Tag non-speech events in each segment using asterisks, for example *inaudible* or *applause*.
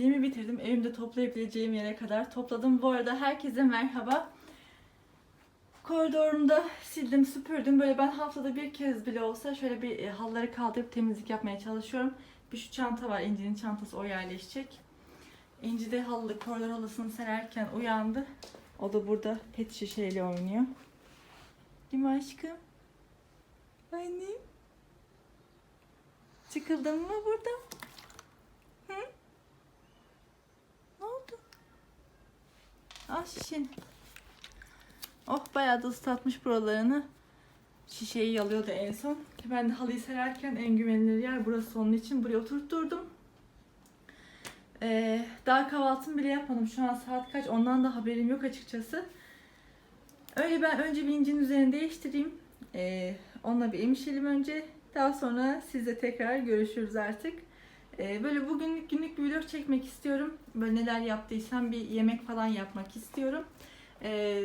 evimi bitirdim. Evimde toplayabileceğim yere kadar topladım. Bu arada herkese merhaba. Koridorumda sildim, süpürdüm. Böyle ben haftada bir kez bile olsa şöyle bir e, halıları kaldırıp temizlik yapmaya çalışıyorum. Bir şu çanta var, İnci'nin çantası o yerleşecek. İnci de halı, koridor halısını sererken uyandı. O da burada pet şişeyle oynuyor. Değil mi aşkım? Annem. Çıkıldın mı burada? Hı? Ne oldu? Al şişeni. Oh bayağı da ıslatmış buralarını. Şişeyi yalıyordu en son. Ben de halıyı sererken en güvenilir yer burası onun için. Buraya oturtturdum. Ee, daha kahvaltımı bile yapmadım. Şu an saat kaç ondan da haberim yok açıkçası. Öyle ben önce bir incinin üzerini değiştireyim. Ee, onunla bir emişelim önce. Daha sonra sizle tekrar görüşürüz artık. Ee, böyle bugünlük günlük bir vlog çekmek istiyorum. Böyle neler yaptıysam bir yemek falan yapmak istiyorum. Ee,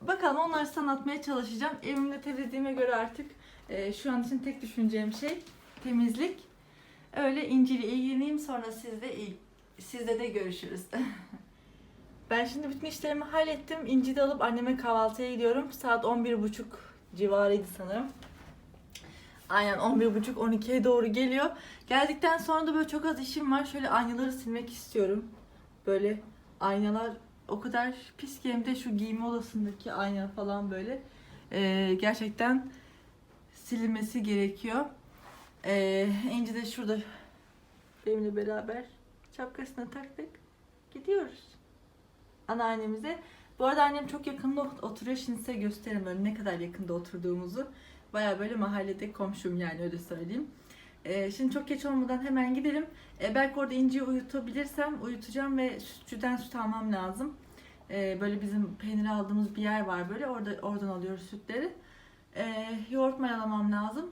bakalım onları sana atmaya çalışacağım. Evimde temizlediğime göre artık e, şu an için tek düşüneceğim şey temizlik. Öyle İnci'yle ilgileneyim sonra sizde sizde de görüşürüz. *laughs* ben şimdi bütün işlerimi hallettim. İnci'yi de alıp anneme kahvaltıya gidiyorum. Saat 11.30 civarıydı sanırım. Aynen 11.30-12'ye doğru geliyor. Geldikten sonra da böyle çok az işim var. Şöyle aynaları silmek istiyorum. Böyle aynalar o kadar pis ki hem de şu giyinme odasındaki ayna falan böyle. Ee, gerçekten silinmesi gerekiyor. Ee, İnci de şurada benimle beraber şapkasına taktık. Gidiyoruz. Anneannemize. Bu arada annem çok yakında ot- oturuyor. Şimdi size göstereyim böyle ne kadar yakında oturduğumuzu. Baya böyle mahallede komşum yani öyle söyleyeyim. Ee, şimdi çok geç olmadan hemen gidelim. Ee, belki orada inciyi uyutabilirsem uyutacağım ve sütçüden süt almam lazım. Ee, böyle bizim peynir aldığımız bir yer var böyle. Orada oradan alıyoruz sütleri. Ee, yoğurt mayalamam lazım.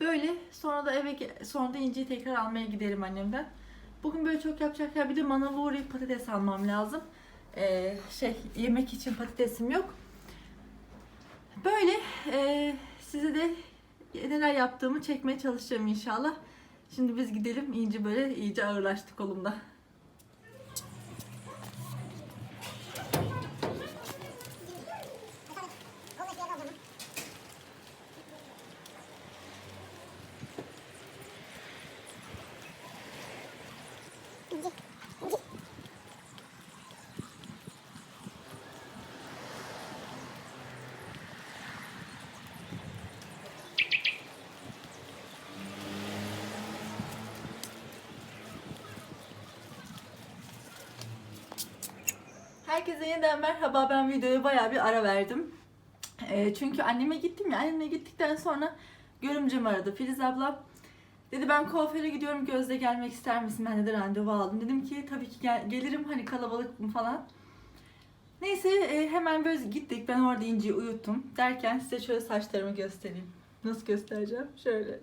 Böyle sonra da eve sonra da inciyi tekrar almaya giderim annemden. Bugün böyle çok yapacak ya bir de manava uğrayıp patates almam lazım. Ee, şey yemek için patatesim yok. Böyle e, size de neler yaptığımı çekmeye çalışacağım inşallah. Şimdi biz gidelim. İnci böyle iyice ağırlaştı kolumda. Herkese yeniden merhaba. Ben videoya bayağı bir ara verdim. Ee, çünkü anneme gittim ya. Anneme gittikten sonra görümcem aradı. Filiz abla dedi ben kuaföre gidiyorum. Gözde gelmek ister misin? Ben de randevu aldım. Dedim ki tabii ki gel- gelirim. Hani kalabalık mı falan. Neyse e, hemen böyle gittik. Ben orada inciyi uyuttum. Derken size şöyle saçlarımı göstereyim. Nasıl göstereceğim? Şöyle.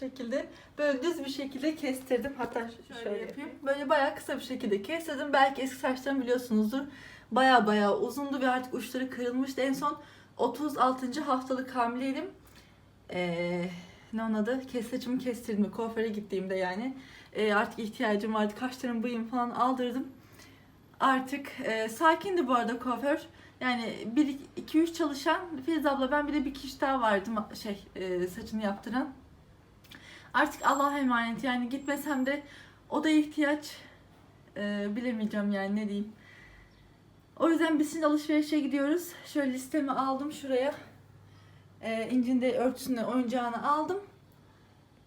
Şekilde böyle düz bir şekilde kestirdim. Hatta şöyle, yapayım. Böyle bayağı kısa bir şekilde kestirdim. Belki eski saçlarımı biliyorsunuzdur. Bayağı bayağı uzundu ve artık uçları kırılmıştı. En son 36. haftalık hamileydim. Ee, ne onun adı? Kes saçımı kestirdim. Kuaföre gittiğimde yani. Ee, artık ihtiyacım vardı. Kaşlarım, bıyım falan aldırdım. Artık e, sakindi bu arada kuaför. Yani 1-2-3 çalışan Filiz abla ben bir de bir kişi daha vardı şey e, saçını yaptıran. Artık Allah'a emanet yani gitmesem de o da ihtiyaç e, bilemeyeceğim yani ne diyeyim. O yüzden biz şimdi alışverişe gidiyoruz. Şöyle listemi aldım şuraya. E, İnci'nin de örtüsünü, oyuncağını aldım.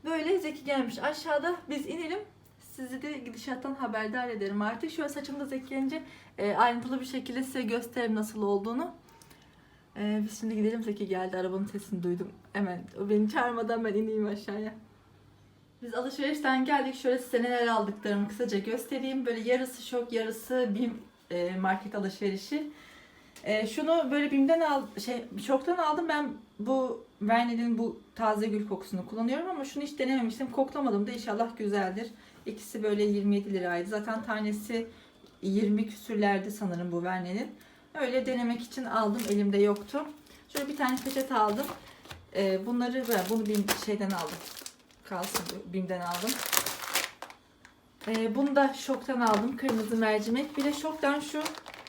Böyle Zeki gelmiş aşağıda. Biz inelim. Sizi de gidişattan haberdar ederim artık. Şöyle saçımda Zeki gelince e, ayrıntılı bir şekilde size gösteririm nasıl olduğunu. E, biz şimdi gidelim. Zeki geldi. Arabanın sesini duydum. Hemen o beni çağırmadan ben ineyim aşağıya. Biz alışverişten geldik. Şöyle size neler aldıklarımı kısaca göstereyim. Böyle yarısı şok, yarısı BİM e, market alışverişi. E, şunu böyle BİM'den al, şey şoktan aldım. Ben bu Vernet'in bu taze gül kokusunu kullanıyorum ama şunu hiç denememiştim. Koklamadım da inşallah güzeldir. İkisi böyle 27 liraydı. Zaten tanesi 20 küsürlerdi sanırım bu Vernet'in. Öyle denemek için aldım. Elimde yoktu. Şöyle bir tane peçete aldım. E, bunları bunu bir şeyden aldım kalsın BİM'den aldım. Ee, bunu da şoktan aldım. Kırmızı mercimek. Bir de şoktan şu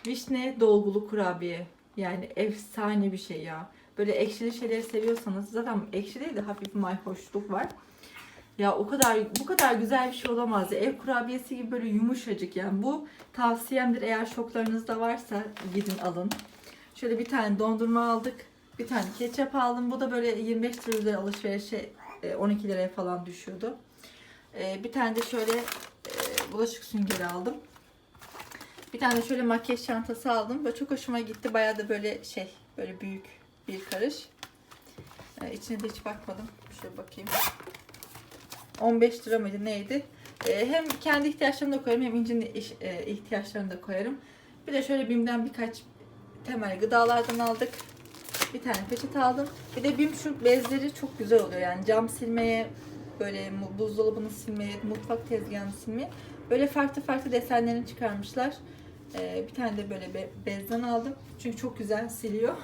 vişne dolgulu kurabiye. Yani efsane bir şey ya. Böyle ekşili şeyleri seviyorsanız zaten ekşi değil de hafif mayhoşluk var. Ya o kadar bu kadar güzel bir şey olamaz. ya. Ev kurabiyesi gibi böyle yumuşacık yani. Bu tavsiyemdir eğer şoklarınızda varsa gidin alın. Şöyle bir tane dondurma aldık. Bir tane ketçap aldım. Bu da böyle 25 lira alışverişe 12 liraya falan düşüyordu. E, Bir tane de şöyle e, bulaşık süngeri aldım. Bir tane de şöyle makyaj çantası aldım. Böyle çok hoşuma gitti. Bayağı da böyle şey, böyle büyük bir karış. E, içine de hiç bakmadım. Şöyle bakayım. 15 lira mıydı neydi? E, hem kendi ihtiyaçlarımı da koyarım hem İnci'nin e, ihtiyaçlarını da koyarım. Bir de şöyle BİM'den birkaç temel gıdalardan aldık. Bir tane peçete aldım. Bir de BİM şu bezleri çok güzel oluyor. Yani cam silmeye, böyle buzdolabını silmeye, mutfak tezgahını silmeye. Böyle farklı farklı desenlerini çıkarmışlar. Ee, bir tane de böyle be- bezden aldım. Çünkü çok güzel siliyor.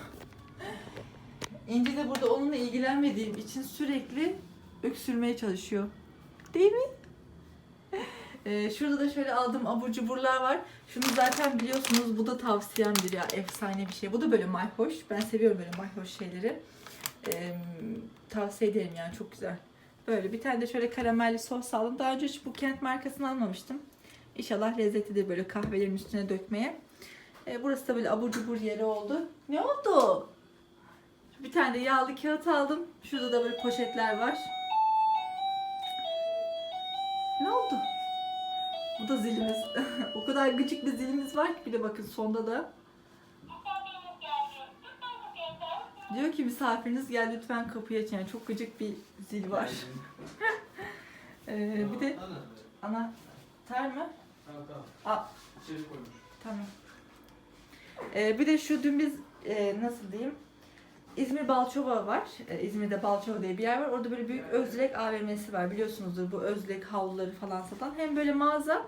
*laughs* İnci de burada onunla ilgilenmediğim için sürekli öksürmeye çalışıyor. Değil mi? Ee, şurada da şöyle aldığım abur cuburlar var. Şunu zaten biliyorsunuz bu da tavsiyemdir ya efsane bir şey. Bu da böyle mayhoş. Ben seviyorum böyle mayhoş şeyleri. Ee, tavsiye ederim yani çok güzel. Böyle bir tane de şöyle karamelli sos aldım. Daha önce hiç bu Kent markasını almamıştım. İnşallah lezzetlidir böyle kahvelerin üstüne dökmeye. Ee, burası da böyle abur cubur yeri oldu. Ne oldu? Bir tane de yağlı kağıt aldım. Şurada da böyle poşetler var. Ne oldu? Bu da zilimiz. *laughs* o kadar gıcık bir zilimiz var ki bir de bakın sonda da. Diyor ki misafiriniz geldi lütfen kapıyı açın. Yani çok gıcık bir zil var. *laughs* Ee, bir de anahtar mı? Tamam tamam. Aa. Tamam. Ee, bir de şu dün biz e, nasıl diyeyim? İzmir Balçova var. Ee, İzmir'de Balçova diye bir yer var. Orada böyle büyük Özlek AVM'si var. Biliyorsunuzdur bu Özlek havluları falan satan. Hem böyle mağaza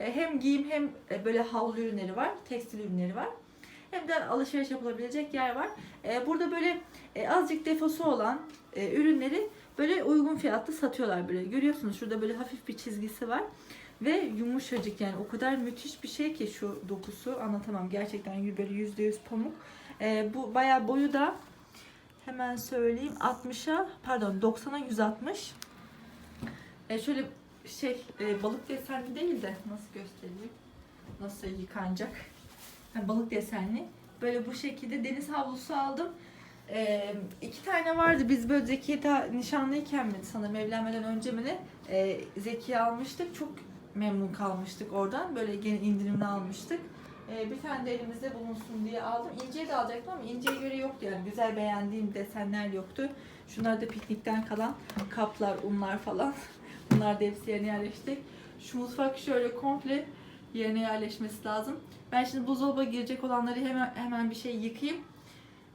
e, hem giyim hem e, böyle havlu ürünleri var. Tekstil ürünleri var. Hem de alışveriş yapılabilecek yer var. E, burada böyle e, azıcık defosu olan e, ürünleri böyle uygun fiyatlı satıyorlar böyle. Görüyorsunuz şurada böyle hafif bir çizgisi var. Ve yumuşacık yani o kadar müthiş bir şey ki şu dokusu anlatamam. Gerçekten böyle yüzde yüz pamuk. Ee, bu bayağı boyu da hemen söyleyeyim 60'a pardon 90'a 160. Ee, şöyle şey e, balık desenli değil de nasıl göstereyim? Nasıl yıkanacak? Ha, balık desenli. Böyle bu şekilde deniz havlusu aldım. Ee, iki tane vardı. Biz böyle Zekiye daha nişanlıyken mi sanırım evlenmeden önce mi ne e, Zekiye almıştık. Çok memnun kalmıştık oradan. Böyle gene indirimli almıştık. Ee, bir tane de elimizde bulunsun diye aldım. İnceyi de alacaktım ama inceye göre yoktu yani. Güzel beğendiğim desenler yoktu. Şunlar da piknikten kalan kaplar, unlar falan. *laughs* Bunlar da hepsi yerine yerleştik. Şu mutfak şöyle komple yerine yerleşmesi lazım. Ben şimdi buzdolaba girecek olanları hemen hemen bir şey yıkayayım.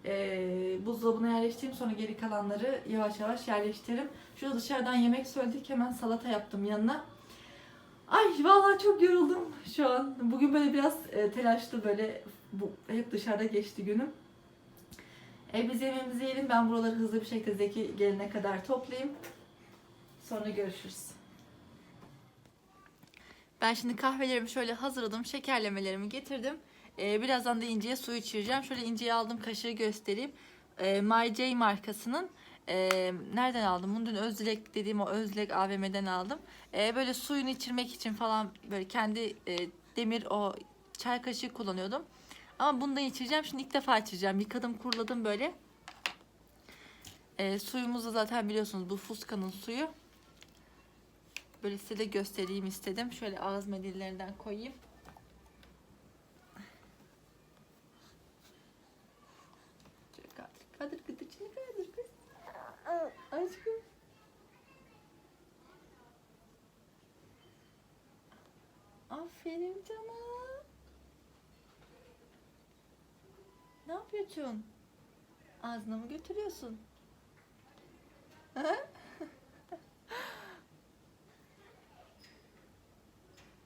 Ee, buzdolabına yerleştireyim sonra geri kalanları yavaş yavaş yerleştiririm. Şurada dışarıdan yemek söyledik hemen salata yaptım yanına. Ay vallahi çok yoruldum şu an. Bugün böyle biraz e, telaşlı böyle bu, hep dışarıda geçti günüm. E, biz yemeğimizi yiyelim. Ben buraları hızlı bir şekilde Zeki gelene kadar toplayayım. Sonra görüşürüz. Ben şimdi kahvelerimi şöyle hazırladım. Şekerlemelerimi getirdim. E, birazdan da inceye su içireceğim. Şöyle inceyi aldım kaşığı göstereyim. E, My J markasının e, nereden aldım? Bunu dün Özdilek dediğim o Özlek AVM'den aldım. E, böyle suyunu içirmek için falan böyle kendi e, demir o çay kaşığı kullanıyordum. Ama bundan içireceğim. Şimdi ilk defa içireceğim. Yıkadım, kuruladım böyle. E, suyumuzu zaten biliyorsunuz bu Fuska'nın suyu. Böyle size de göstereyim istedim. Şöyle ağız mendillerinden koyayım. Yapıyorsun? Ağzına mı götürüyorsun? Ha?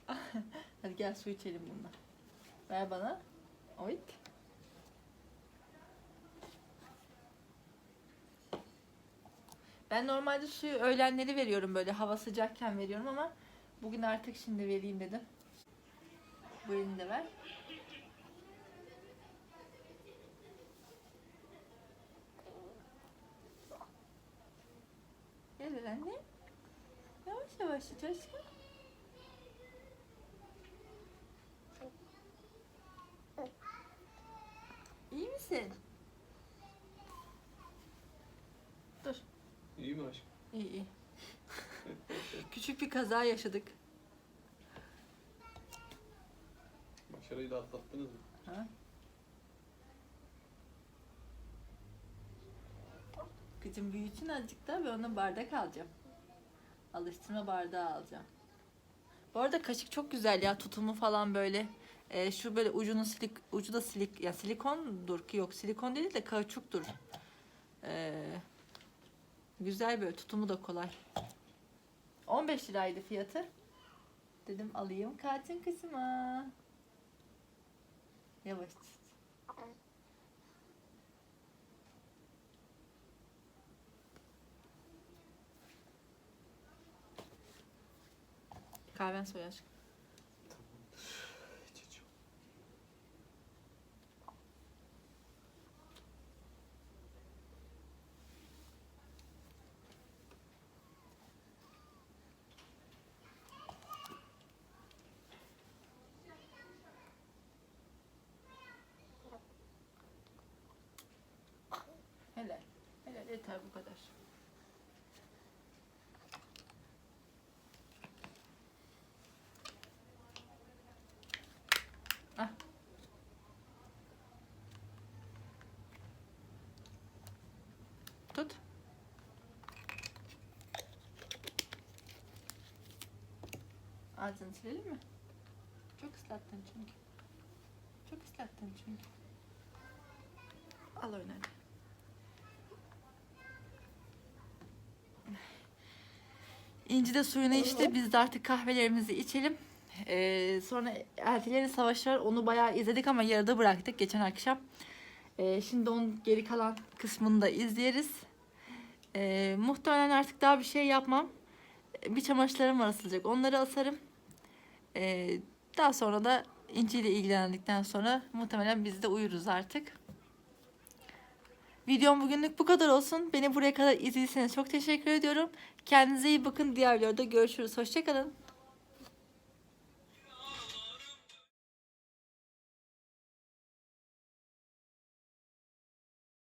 *laughs* Hadi gel su içelim bundan. Ver bana. Oy. Ben normalde suyu öğlenleri veriyorum böyle hava sıcakken veriyorum ama Bugün artık şimdi vereyim dedim. Bu elini de ver. Anne. Yavaş yavaş iç aşkım. İyi misin? Dur. İyi mi aşkım? İyi iyi. *laughs* Küçük bir kaza yaşadık. Başarıyla atlattınız mı? Ha? Kızım büyüsün azıcık daha ve ona bardak alacağım. Alıştırma bardağı alacağım. Bu arada kaşık çok güzel ya tutumu falan böyle. Ee, şu böyle ucunu silik, ucu da silik, ya silikondur ki yok silikon değil de kauçuktur. Ee, güzel böyle tutumu da kolay. 15 liraydı fiyatı. Dedim alayım kaçın kısma. Yavaş. Kahven soy aşkım. Helal. Helal yeter bu kadar. Ağzını silelim mi? Çok ıslattın çünkü. Çok ıslattın çünkü. Al oyna hadi. İnci de suyunu içti. Biz de artık kahvelerimizi içelim. Ee, sonra Eltilerin Savaşı var. Onu bayağı izledik ama yarıda bıraktık geçen akşam. Ee, şimdi onun geri kalan kısmını da izleriz. Ee, muhtemelen artık daha bir şey yapmam. Bir çamaşırlarım var asılacak. Onları asarım. Ee, daha sonra da İnci ile ilgilendikten sonra muhtemelen biz de uyuruz artık. Videom bugünlük bu kadar olsun. Beni buraya kadar izlediyseniz çok teşekkür ediyorum. Kendinize iyi bakın. Diğer videoda görüşürüz. Hoşçakalın.